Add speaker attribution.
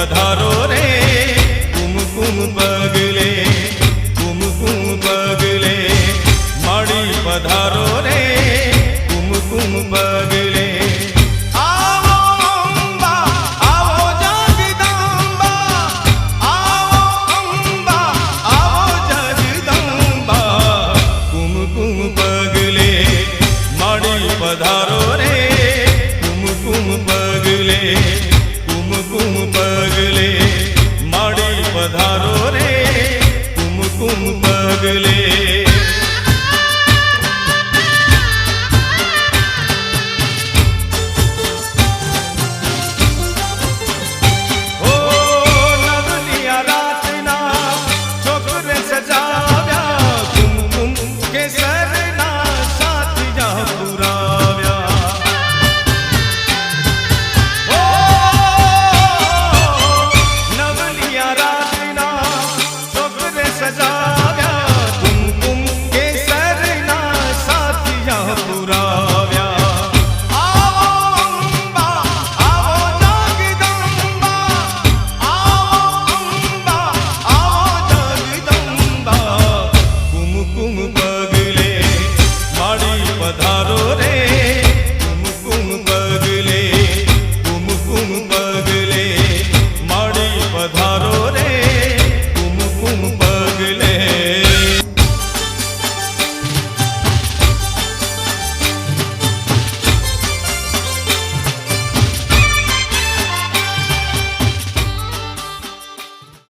Speaker 1: પધારો રે કુમ કુમ પગલે કુમ કુમ પગલે મળી પધારો રે કુમ કુમ પગલે પધારો રે કુમ કુમ પગલે பகலே Gaura